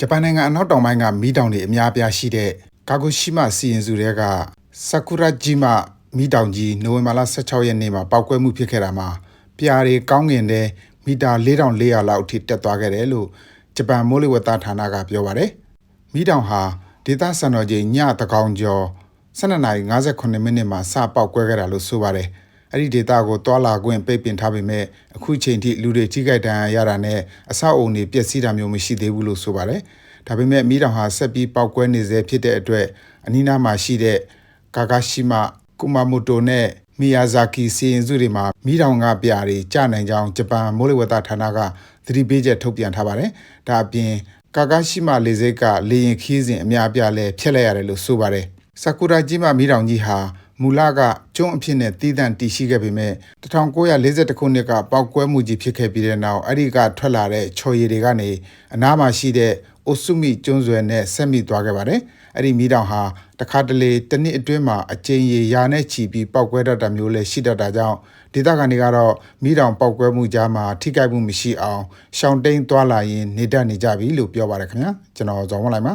ဂျပန်နိုင်ငံအနောက်တောင်ပိုင်းကမီးတောင်တွေအများအပြားရှိတဲ့ကာဂိုရှိမစီရင်စုတွေကဆာကူရာဂျီမမီးတောင်ကြီးနိုဝင်ဘာလ16ရက်နေ့မှာပောက်ကွဲမှုဖြစ်ခဲ့တာမှာပြာတွေကောင်းငင်တဲ့မီတာ4400လောက်အထိတက်သွားခဲ့တယ်လို့ဂျပန်မိုးလေဝသဌာနကပြောပါတယ်။မီးတောင်ဟာဒေသစံတော်ချိန်ညတကောင်ကျော်12:58မိနစ်မှာစပောက်ကွဲခဲ့တာလို့ဆိုပါတယ်။ အဲ့ဒီဒေတာကိုတွာလာခွင့်ပိတ်ပင်ထားပေမဲ့အခုချိန်ထိလူတွေထိခိုက်ဒဏ်ရာရတာနဲ့အဆောက်အုံတွေပျက်စီးတာမျိုးမရှိသေးဘူးလို့ဆိုပါတယ်။ဒါပေမဲ့မီးတောင်ဟာဆက်ပြီးပောက်ကွဲနေစေဖြစ်တဲ့အတွက်အနီးနားမှာရှိတဲ့ကာဂါရှိမကူမာမိုတိုနဲ့မီယာဇာကီစီရင်စုတွေမှာမီးတောင်ကပြာတွေကျနိုင်ကြောင်းဂျပန်မိုးလေဝသဌာနကသတိပေးချက်ထုတ်ပြန်ထားပါတယ်။ဒါအပြင်ကာဂါရှိမလေဆိပ်ကလေရင်ခီးစဉ်အများအပြားလည်းဖျက်လိုက်ရတယ်လို့ဆိုပါတယ်။ဆာကူရာကြီးမမီးတောင်ကြီးဟာ မူလကကျွန်းအဖြစ်နဲ့တည်တံ့တည်ရှိခဲ့ပေမဲ့1942ခုနှစ်ကပောက်ကွဲမှုကြီးဖြစ်ခဲ့ပြီးတဲ့နောက်အဲ့ဒီကထွက်လာတဲ့ချော်ရည်တွေကနေအနားမှာရှိတဲ့အိုဆုမိကျွန်းဆွယ်နဲ့ဆက်မိသွားခဲ့ပါတယ်။အဲ့ဒီမီးတောင်ဟာတခါတလေတစ်နှစ်အတွင်းမှာအကြိမ်ရေရာနဲ့ချီပြီးပောက်ကွဲတတ်တာမျိုးလည်းရှိတတ်တာကြောင့်ဒေသခံတွေကတော့မီးတောင်ပောက်ကွဲမှုကြားမှာထိခိုက်မှုမရှိအောင်ရှောင်တိန်သွားလာရင်နေတတ်နေကြပြီလို့ပြောပါတယ်ခင်ဗျာကျွန်တော်ဇော်ဝန်းလိုက်ပါ